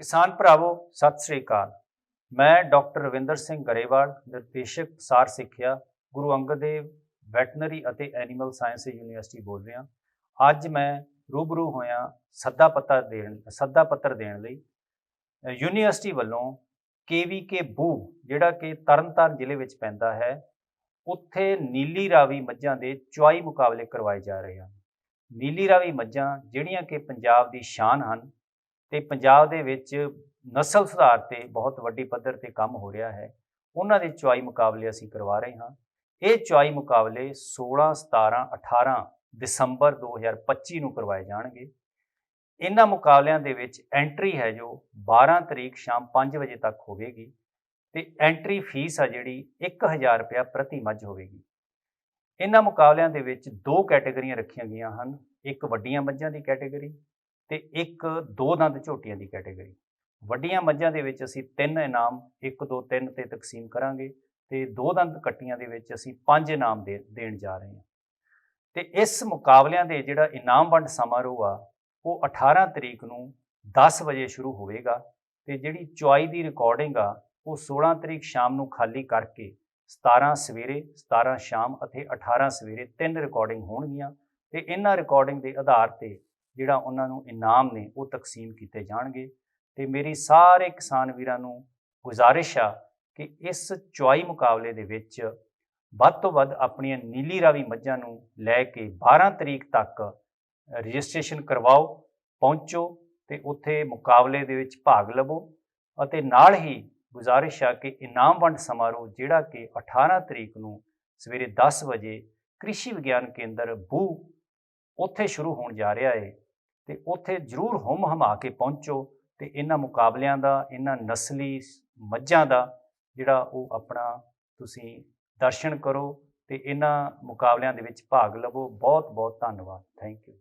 ਕਿਸਾਨ ਭਰਾਵੋ, ਸਤਿ ਸ੍ਰੀ ਅਕਾਲ। ਮੈਂ ਡਾਕਟਰ ਰਵਿੰਦਰ ਸਿੰਘ ਗਰੇਵਾਲ ਨਿਰਦੇਸ਼ਕ ਸਾਰ ਸਿੱਖਿਆ, ਗੁਰੂ ਅੰਗਦ ਦੇਵ ਵੈਟਨਰੀ ਅਤੇ ਐਨੀਮਲ ਸਾਇੰਸ ਯੂਨੀਵਰਸਿਟੀ ਬੋਲ ਰਿਹਾ। ਅੱਜ ਮੈਂ ਰੂਬਰੂ ਹੋਇਆ ਸੱਦਾ ਪੱਤਰ ਦੇਣ, ਸੱਦਾ ਪੱਤਰ ਦੇਣ ਲਈ ਯੂਨੀਵਰਸਿਟੀ ਵੱਲੋਂ ਕੇਵੀਕੇ ਬੂ, ਜਿਹੜਾ ਕਿ ਤਰਨਤਾਰਨ ਜ਼ਿਲ੍ਹੇ ਵਿੱਚ ਪੈਂਦਾ ਹੈ, ਉੱਥੇ ਨੀਲੀ ਰਾਵੀ ਮੱਝਾਂ ਦੇ ਚੁਆਈ ਮੁਕਾਬਲੇ ਕਰਵਾਏ ਜਾ ਰਹੇ ਹਨ। ਨੀਲੀ ਰਾਵੀ ਮੱਝਾਂ ਜਿਹੜੀਆਂ ਕਿ ਪੰਜਾਬ ਦੀ ਸ਼ਾਨ ਹਨ ਤੇ ਪੰਜਾਬ ਦੇ ਵਿੱਚ ਨਸਲ ਸੁਧਾਰ ਤੇ ਬਹੁਤ ਵੱਡੀ ਪੱਧਰ ਤੇ ਕੰਮ ਹੋ ਰਿਹਾ ਹੈ। ਉਹਨਾਂ ਦੇ ਚੁਆਈ ਮੁਕਾਬਲੇ ਅਸੀਂ ਕਰਵਾ ਰਹੇ ਹਾਂ। ਇਹ ਚੁਆਈ ਮੁਕਾਬਲੇ 16 17 18 ਦਸੰਬਰ 2025 ਨੂੰ ਕਰਵਾਏ ਜਾਣਗੇ। ਇਹਨਾਂ ਮੁਕਾਬਲਿਆਂ ਦੇ ਵਿੱਚ ਐਂਟਰੀ ਹੈ ਜੋ 12 ਤਰੀਕ ਸ਼ਾਮ 5 ਵਜੇ ਤੱਕ ਹੋਵੇਗੀ ਤੇ ਐਂਟਰੀ ਫੀਸ ਆ ਜਿਹੜੀ 1000 ਰੁਪਇਆ ਪ੍ਰਤੀ ਮੱਝ ਹੋਵੇਗੀ। ਇਹਨਾਂ ਮੁਕਾਬਲਿਆਂ ਦੇ ਵਿੱਚ ਦੋ ਕੈਟਾਗਰੀਆਂ ਰੱਖੀਆਂ ਗਈਆਂ ਹਨ। ਇੱਕ ਵੱਡੀਆਂ ਮੱਝਾਂ ਦੀ ਕੈਟਾਗਰੀ ਤੇ ਇੱਕ, ਦੋ ਦੰਦ ਝੋਟੀਆਂ ਦੀ ਕੈਟਾਗਰੀ ਵੱਡੀਆਂ ਮੱਝਾਂ ਦੇ ਵਿੱਚ ਅਸੀਂ ਤਿੰਨ ਇਨਾਮ 1 2 3 ਤੇ ਤਕਸੀਮ ਕਰਾਂਗੇ ਤੇ ਦੋ ਦੰਦ ਕੱਟੀਆਂ ਦੇ ਵਿੱਚ ਅਸੀਂ ਪੰਜ ਇਨਾਮ ਦੇ, ਦੇਣ ਜਾ ਰਹੇ ਹਾਂ। ਤੇ ਇਸ ਮੁਕਾਬਲਿਆਂ ਦੇ ਜਿਹੜਾ ਇਨਾਮ ਵੰਡ ਸਮਾਰੋਹ ਆ, ਉਹ 18 ਤਰੀਕ ਨੂੰ 10 ਵਜੇ ਸ਼ੁਰੂ ਹੋਵੇਗਾ ਤੇ ਜਿਹੜੀ ਚੁਆਈ ਦੀ ਰਿਕਾਰਡਿੰਗ ਆ, ਉਹ 16 ਤਰੀਕ ਸ਼ਾਮ ਨੂੰ ਖਾਲੀ ਕਰਕੇ 17 ਸਵੇਰੇ 17 ਸ਼ਾਮ ਅਤੇ 18 ਸਵੇਰੇ ਤਿੰਨ ਰਿਕਾਰਡਿੰਗ ਹੋਣਗੀਆਂ ਤੇ ਇਹਨਾਂ ਰਿਕਾਰਡਿੰਗ ਦੇ ਆਧਾਰ ਤੇ ਜਿਹੜਾ ਉਹਨਾਂ ਨੂੰ ਇਨਾਮ ਨੇ ਉਹ ਤਕਸੀਮ ਕੀਤੇ ਜਾਣਗੇ। ਤੇ ਮੇਰੀ ਸਾਰੇ ਕਿਸਾਨ ਵੀਰਾਂ ਨੂੰ ਗੁਜ਼ਾਰਿਸ਼ ਆ ਕਿ ਇਸ ਚੁਆਈ ਮੁਕਾਬਲੇ ਦੇ ਵਿੱਚ ਵੱਧ ਤੋਂ ਵੱਧ ਆਪਣੀਆਂ ਨੀਲੀ ਰਾਵੀ ਮੱਝਾਂ ਨੂੰ ਲੈ ਕੇ 12 ਤਰੀਕ ਤੱਕ ਰਜਿਸਟ੍ਰੇਸ਼ਨ ਕਰਵਾਓ, ਪਹੁੰਚੋ ਤੇ ਉੱਥੇ ਮੁਕਾਬਲੇ ਦੇ ਵਿੱਚ ਭਾਗ ਲਵੋ ਅਤੇ ਨਾਲ ਹੀ ਗੁਜ਼ਾਰਿਸ਼ ਆ ਕਿ ਇਨਾਮ ਵੰਡ ਸਮਾਰੋਹ ਜਿਹੜਾ ਕਿ 18 ਤਰੀਕ ਨੂੰ ਸਵੇਰੇ 10 ਵਜੇ ਕ੍ਰਿਸ਼ੀ ਵਿਗਿਆਨ ਕੇਂਦਰ ਬੂ ਉੱਥੇ ਸ਼ੁਰੂ ਹੋਣ ਜਾ ਰਿਹਾ ਹੈ ਤੇ ਉੱਥੇ ਜ਼ਰੂਰ ਹੁਮ ਹਮਾ ਕੇ ਪਹੁੰਚੋ ਤੇ ਇਹਨਾਂ ਮੁਕਾਬਲਿਆਂ ਦਾ, ਇਹਨਾਂ ਨਸਲੀ ਮੱਝਾਂ ਦਾ ਜਿਹੜਾ ਉਹ ਆਪਣਾ ਤੁਸੀਂ ਦਰਸ਼ਨ ਕਰੋ ਤੇ ਇਹਨਾਂ ਮੁਕਾਬਲਿਆਂ ਦੇ ਵਿੱਚ ਭਾਗ ਲਵੋ। ਬਹੁਤ ਬਹੁਤ ਧੰਨਵਾਦ। Thank you.